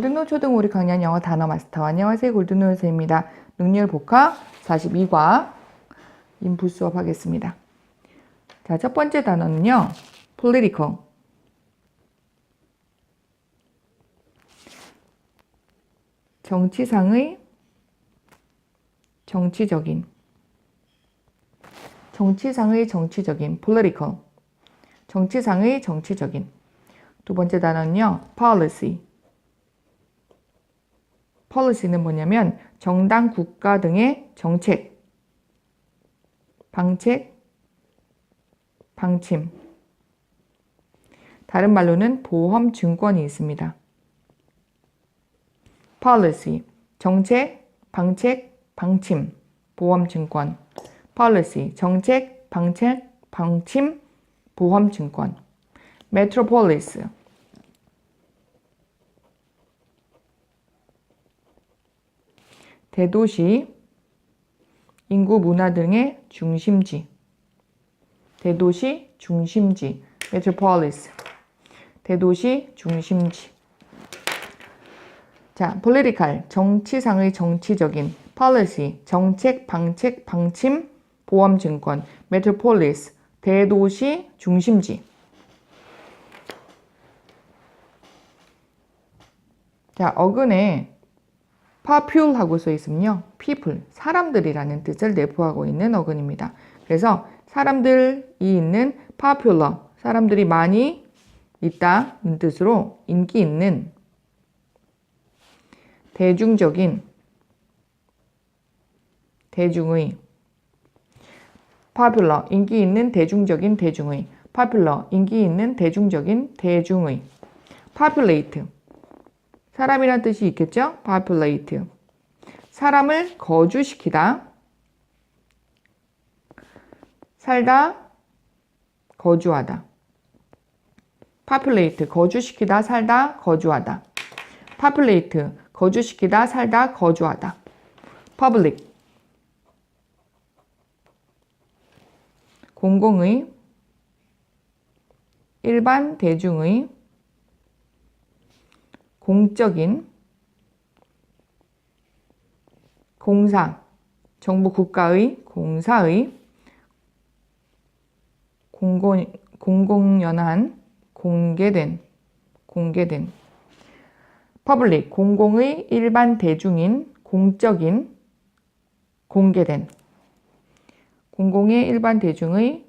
골든노 초등 우리 강연 영어 단어 마스터 안녕하세요 골든노 선생입니다. 능률 복화 42과 인풋 수업 하겠습니다. 자, 첫 번째 단어는요. political 정치상의 정치적인 정치상의 정치적인 political 정치상의 정치적인 두 번째 단어는요. policy policy는 뭐냐면 정당, 국가 등의 정책, 방책, 방침. 다른 말로는 보험 증권이 있습니다. policy, 정책, 방책, 방침, 보험 증권. policy, 정책, 방책, 방침, 보험 증권. metropolis, 대도시, 인구 문화 등의 중심지. 대도시 중심지. metropolis. 대도시 중심지. 자, political 정치상의 정치적인 policy 정책, 방책, 방침, 보험 증권 metropolis 대도시 중심지. 자, 어근에 popular 하고 써 있으면요. people, 사람들이라는 뜻을 내포하고 있는 어근입니다. 그래서 사람들이 있는 popular, 사람들이 많이 있다는 뜻으로 인기 있는 대중적인 대중의 popular, 인기 있는 대중적인 대중의 popular, 인기 있는 대중적인 대중의 populate, 사람이란 뜻이 있겠죠? populate. 사람을 거주시키다. 살다, 거주하다. populate, 거주시키다, 살다, 거주하다. populate, 거주시키다, 살다, 거주하다. public, 공공의, 일반 대중의, 공적인 공사, 정부 국가의 공사의 공공, 공공연한 공개된 공개된 퍼블릭 공공의 일반 대중인 공적인 공개된 공공의 일반 대중의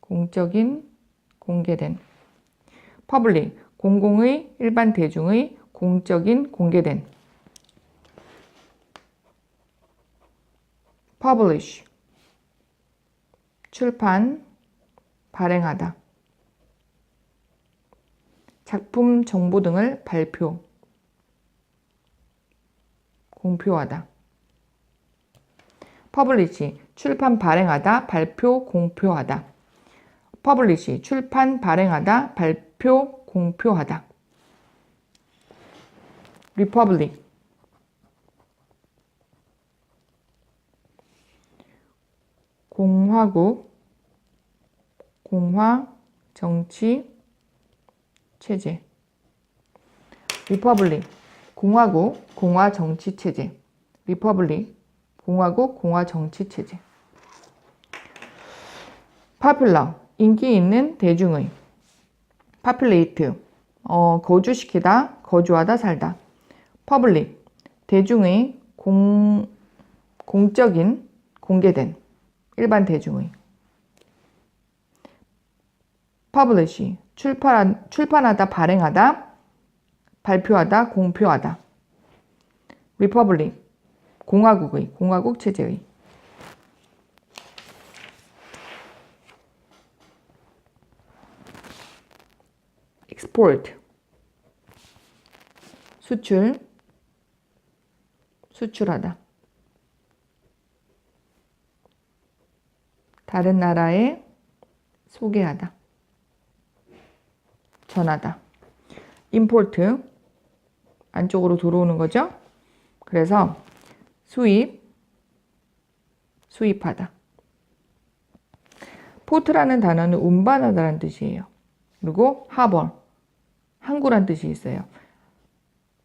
공적인 공개된 퍼블릭 공공의 일반 대중의 공적인 공개된. publish. 출판 발행하다. 작품 정보 등을 발표. 공표하다. publish. 출판 발행하다 발표 공표하다. publish. 출판 발행하다 발표 공표하다. republic. 공화국 공화 정치 체제. Republic. 공화국 공화 정치 체제. Republic. 공화국 공화 정치 체제. Popular. 인기 있는 대중의 populate. 어, 거주시키다, 거주하다, 살다. public. 대중의 공 공적인 공개된. 일반 대중의. Publish. 출판 출판하다, 발행하다, 발표하다, 공표하다. republic. 공화국의 공화국 체제의 export 수출. 수출하다. 다른 나라에 소개하다. 전하다. Import. 안쪽으로 들어오는 거죠? 그래서 수입 수입하다. 포트라는 단어는 운반하다라는 뜻이에요. 그리고 하버 항구란 뜻이 있어요.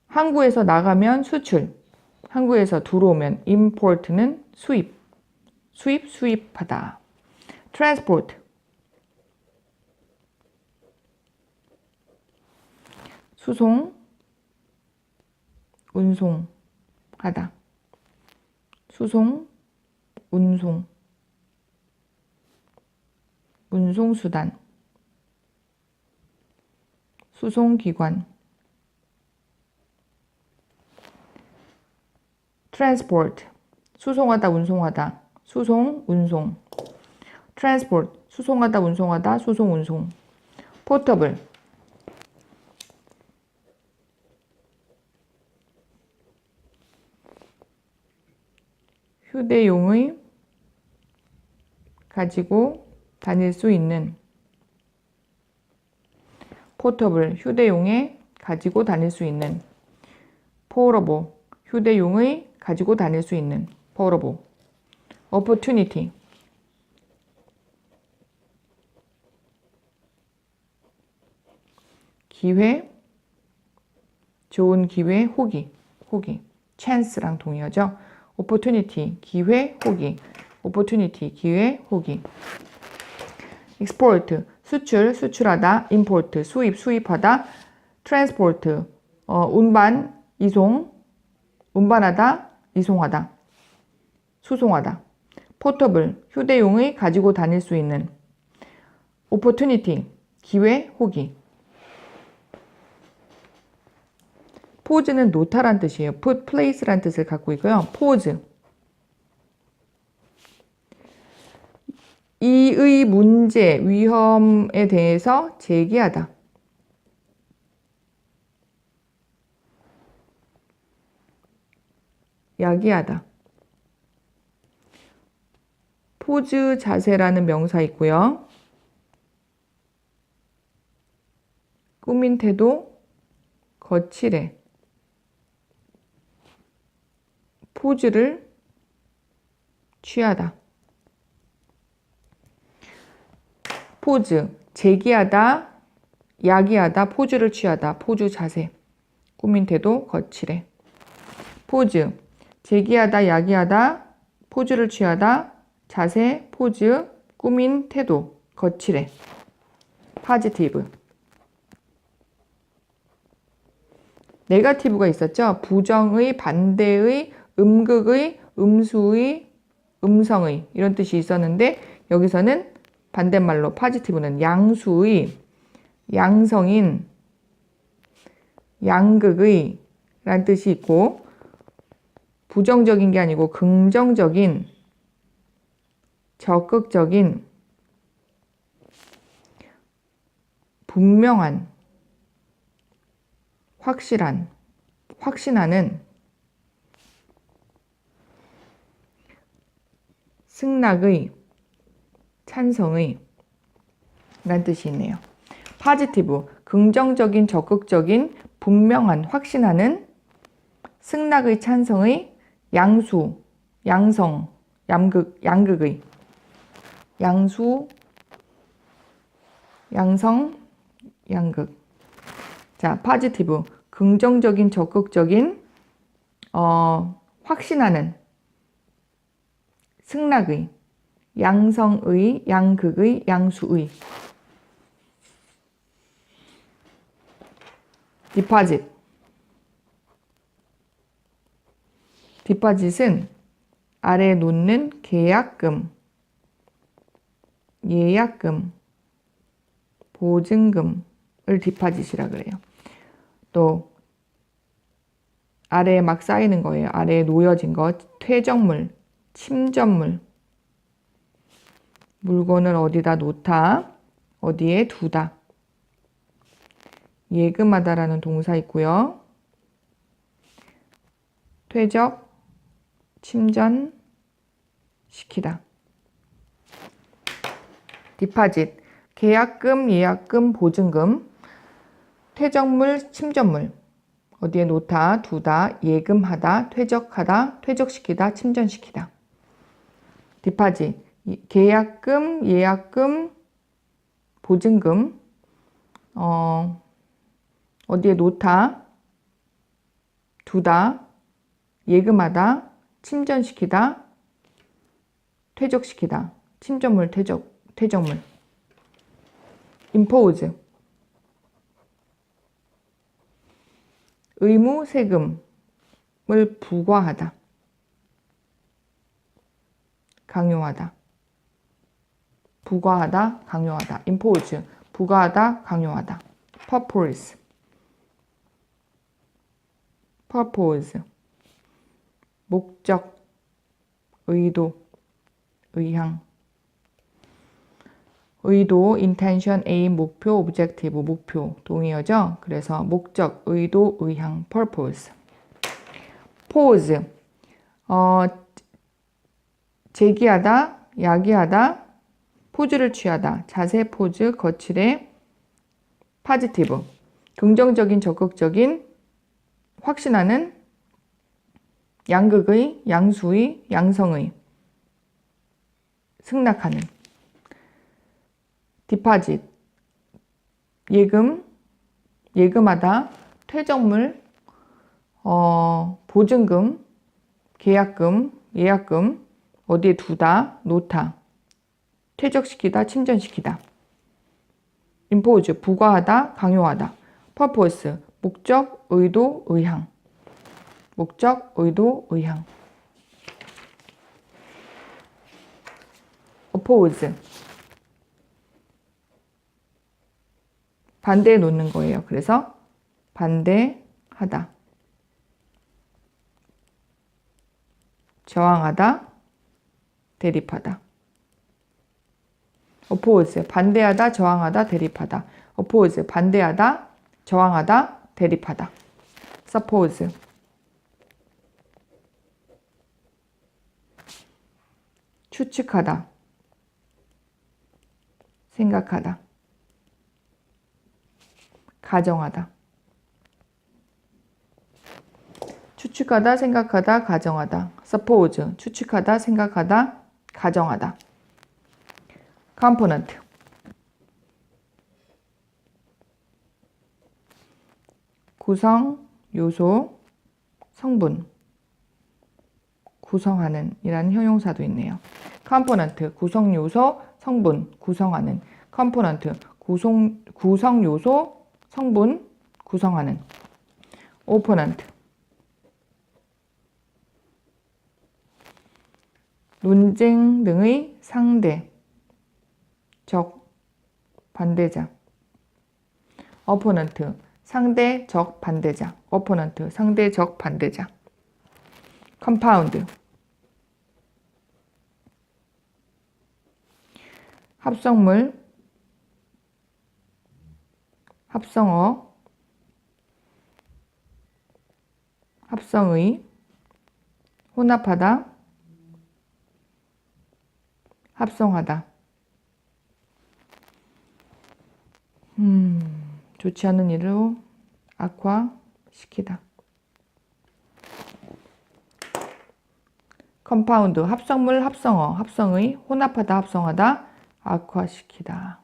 항구에서 나가면 수출, 항구에서 들어오면 import는 수입, 수입, 수입하다. transport, 수송, 운송 하다. 수송, 운송, 운송수단, 수송기관, transport, 수송하다, 운송하다, 수송, 운송, transport, 수송하다, 운송하다, 수송, 운송, portable, 휴대용의 가지고 다닐 수 있는 포터블 휴대용에 가지고 다닐 수 있는 포러보 휴대용의 가지고 다닐 수 있는 포러보 opportunity. 기회. 좋은 기회 호기. 호기. Chance랑 동의어죠? Opportunity. 기회 호기. Opportunity. 기회 호기. Export 수출 수출하다 import 수입 수입하다 transport 어, 운반 이송 운반하다 이송하다 수송하다 portable 휴대용의 가지고 다닐 수 있는 opportunity 기회 호기 포즈는 노타란 뜻이에요. put place란 뜻을 갖고 있고요. 포즈. 이의 문제, 위험에 대해서 제기하다. 야기하다. 포즈 자세라는 명사 있고요. 꾸민 태도, 거칠해. 포즈를 취하다. 포즈, 제기하다, 야기하다, 포즈를 취하다, 포즈 자세. 꾸민 태도, 거칠해. 포즈, 제기하다, 야기하다, 포즈를 취하다, 자세, 포즈, 꾸민 태도, 거칠해. 파지티브. 네가티브가 있었죠. 부정의, 반대의, 음극의, 음수의, 음성의 이런 뜻이 있었는데 여기서는 반대말로 파지티브는 양수의, 양성인, 양극의 라는 뜻이 있고 부정적인 게 아니고 긍정적인, 적극적인, 분명한, 확실한, 확신하는 승낙의, 찬성의 라는 뜻이 있네요. 파지티브, 긍정적인, 적극적인, 분명한, 확신하는 승낙의, 찬성의, 양수, 양성, 양극, 양극의 양수, 양성, 양극. 자, 파지티브, 긍정적인, 적극적인, 어, 확신하는, 승낙의, 양성의, 양극의, 양수의. 디파짓. 디파짓은 아래 놓는 계약금, 예약금, 보증금을 디파짓이라 그래요. 또 아래에 막 쌓이는 거예요. 아래에 놓여진 거, 퇴적물, 침전물. 물건을 어디다 놓다, 어디에 두다. 예금하다라는 동사 있고요. 퇴적, 침전, 시키다. 디파짓, 계약금, 예약금, 보증금, 퇴적물, 침전물. 어디에 놓다, 두다, 예금하다, 퇴적하다, 퇴적시키다, 침전시키다. 디파짓, 계약금, 예약금, 보증금, 어, 어디에 놓다, 두다, 예금하다, 침전시키다, 퇴적시키다. 침전물, 퇴적, 퇴적물. impose. 의무, 세금을 부과하다. 강요하다. 부과하다, 강요하다. impose. 부과하다, 강요하다. purpose. purpose. 목적, 의도, 의향. 의도, intention, aim, 목표, objective, 목표, 동의어죠? 그래서 목적, 의도, 의향, purpose. pose, 어, 제기하다, 야기하다, 포즈를 취하다, 자세, 포즈, 거칠에, positive, 긍정적인, 적극적인, 확신하는, 양극의, 양수의, 양성의, 승낙하는. 디파짓, 예금, 예금하다, 퇴적물, 어, 보증금, 계약금, 예약금, 어디에 두다, 놓다, 퇴적시키다, 침전시키다. 임포즈, 부과하다, 강요하다. 퍼포스, 목적, 의도, 의향. 목적, 의도, 의향. oppose 반대에 놓는 거예요. 그래서 반대하다. 저항하다. 대립하다. Oppose 반대하다, 저항하다, 대립하다. oppose 반대하다, 저항하다, 대립하다. suppose 추측하다. 생각하다. 가정하다. 추측하다, 생각하다, 가정하다. suppose, 추측하다, 생각하다, 가정하다. Component. 구성, 요소, 성분. 구성하는 이라는 형용사도 있네요. component, 구성 요소, 성분, 구성하는. component, 구성, 구성 요소, 성분, 구성하는. opponent. 논쟁 등의 상대, 적, 반대자. opponent, 상대, 적, 반대자. opponent, 상대, 적, 반대자. compound. 합성물, 합성어, 합성의, 혼합하다, 합성하다. 음, 좋지 않은 일로 악화시키다. 컴파운드, 합성물, 합성어, 합성의, 혼합하다, 합성하다, 악화시키다.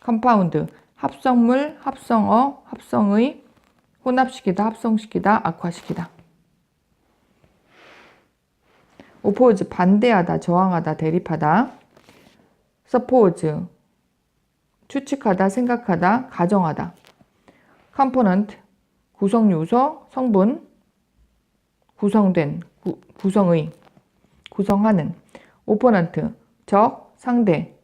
컴파운드, 합성물, 합성어, 합성의, 혼합시키다, 합성시키다, 악화시키다. 오포즈, 반대하다, 저항하다, 대립하다. 서포즈, 추측하다, 생각하다, 가정하다. 컴포넌트, 구성 요소, 성분, 구성된, 구, 구성의, 구성하는. 오포넌트, 적, 상대,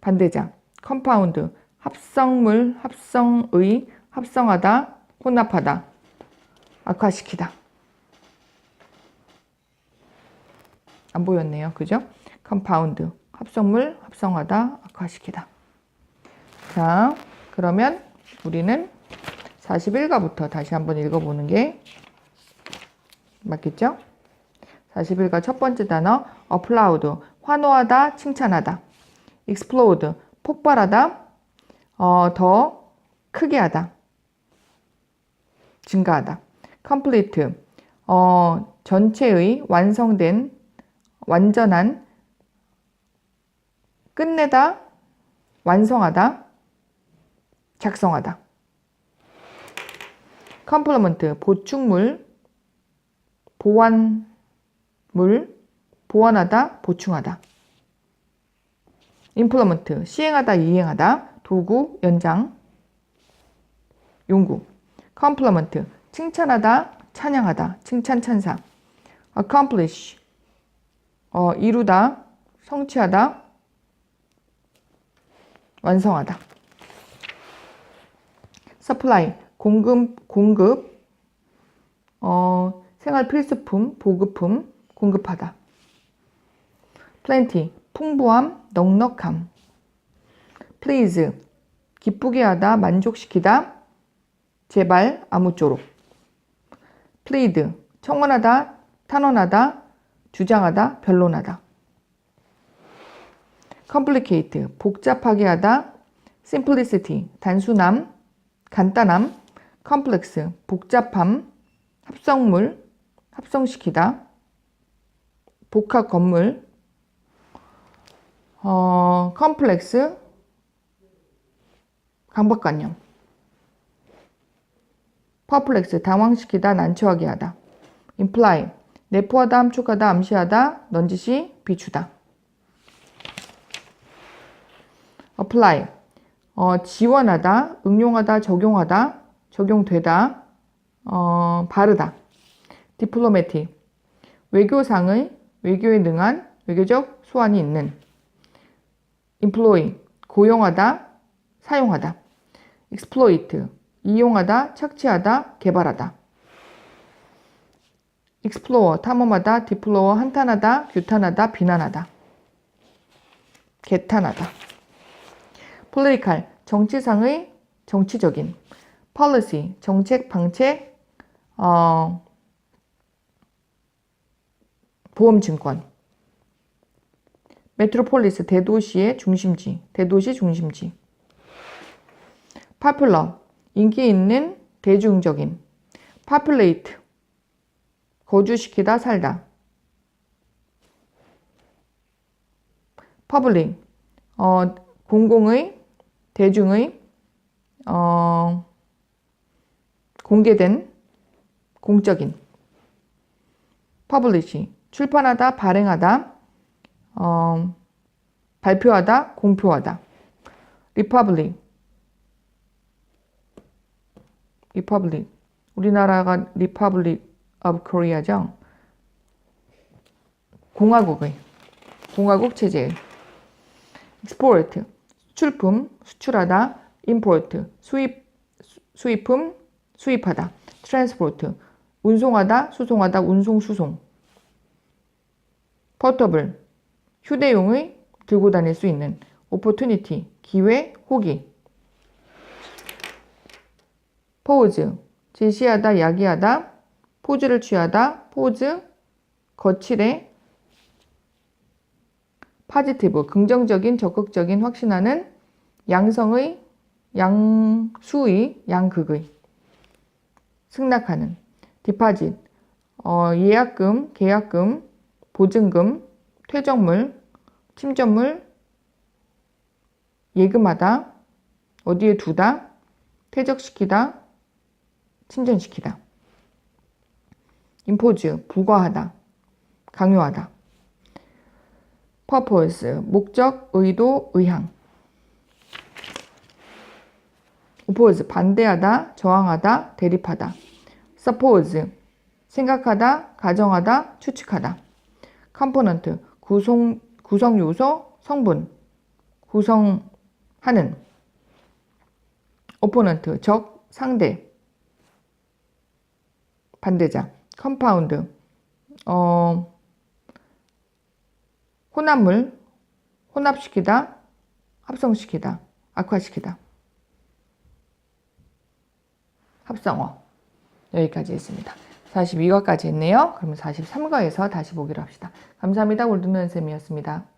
반대자. 컴파운드, 합성물, 합성의, 합성하다, 혼합하다, 악화시키다. 안 보였네요. 그죠? 컴파운드, 합성물, 합성하다, 악화시키다. 자, 그러면 우리는 41가부터 다시 한번 읽어보는 게 맞겠죠? 41가 첫 번째 단어 applaud, 환호하다, 칭찬하다. explode, 폭발하다, 어, 더 크게 하다. 증가하다. complete, 어, 전체의 완성된, 완전한, 끝내다, 완성하다, 작성하다. 컴플리먼트 보충물 보완물 보완하다 보충하다. 임플리먼트 시행하다 이행하다. 도구 연장 용구. 컴플리먼트 칭찬하다 찬양하다. 칭찬 찬사. accomplish 어, 이루다 성취하다 완성하다. Supply 공급 공급. 어, 생활 필수품 보급품 공급하다. Plenty 풍부함 넉넉함. Please 기쁘게 하다 만족시키다. 제발 아무쪼록. Plead 청원하다 탄원하다 주장하다 변론하다 complicate 복잡하게 하다. Simplicity 단순함 간단함. Complex 복잡함. 합성물 합성시키다. 복합 건물. 어, 컴플렉스 강박관념. 퍼플렉스 당황시키다 난처하게 하다. Imply 내포하다 함축하다 암시하다 넌지시 비추다 apply. 어, 지원하다 응용하다 적용하다 적용되다 어, 바르다. diplomatic. 외교상의 외교에 능한 외교적 소환이 있는. employ 고용하다 사용하다. exploit. 이용하다 착취하다 개발하다. explore. 탐험하다 디플로어 한탄하다 규탄하다 비난하다. 개탄하다 political 정치상의 정치적인 policy 정책 방책 어, 보험증권. 메트로폴리스 대도시의 중심지 대도시 중심지. Popular 인기 있는 대중적인. Populate 거주시키다 살다. Public 어, 공공의 대중의 어, 공개된 공적인 publish 출판하다 발행하다 어, 발표하다 공표하다 republic republic 우리나라가 Republic of Korea죠. 공화국의 공화국 체제의 export 수출품 수출하다 import 수입 수- 수입품 수입하다 transport 운송하다 수송하다 운송 수송. portable 휴대용의 들고 다닐 수 있는 opportunity 기회 호기. 포즈 제시하다 야기하다 포즈를 취하다 포즈 거칠해 파지티브 긍정적인 적극적인 확신하는 양성의 양수의 양극의 승낙하는 디파짓. 어, 예약금 계약금 보증금 퇴적물 침전물 예금하다 어디에 두다 퇴적시키다 침전시키다. 임포즈 부과하다 강요하다. purpose 목적 의도 의향 oppose 반대하다 저항하다 대립하다. Suppose 생각하다 가정하다 추측하다. Component 구성 구성 요소 성분 구성하는. Opponent 적 상대 반대자. 컴파운드 어 혼합물 혼합시키다 합성시키다 악화시키다 합성어 여기까지 했습니다. 42과까지 했네요. 그러면 43과에서 다시 보기로 합시다. 감사합니다. 골든은 쌤이었습니다.